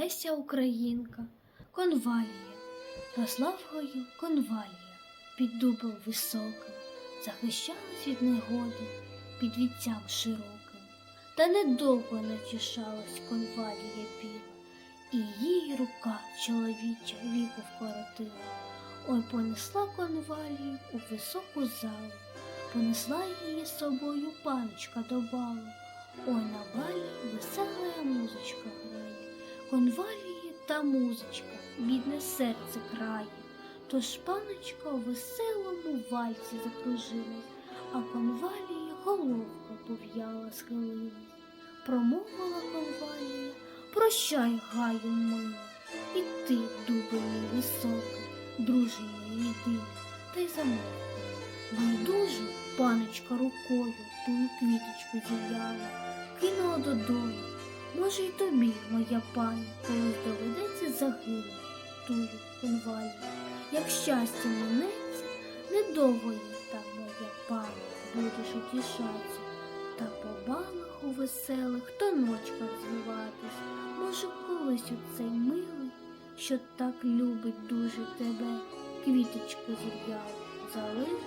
Леся Українка, конвалія, росла конвалія, під дубом високим, захищалась від негоди під віттям широким. Та недовго не тішалась конвалія біла, і їй рука чоловіча віку вкоротила. Ой, понесла конвалію у високу залу, понесла її з собою паночка до балу. Ой, на балі весела музичка конвалії та музичка, бідне серце крає. Тож паночка у веселому вальсі закружилась, а конвалії головка пов'яла схилилась. Промовила конвалія, прощай, гаю мила, і ти, дубе мій високий, друже мій єдиний, та й замовкла. Байдуже паночка рукою тую квіточку зів'яла, кинула додому. Може, й тобі, моя пані, колись доведеться загинути тую конвалію. Як щастя минеться, недовго їй там, моя пані, будеш утішатися. Та по балах у веселих то ночках звиватись. Може, колись у цей милий, що так любить дуже тебе, квіточку залежить байдуже.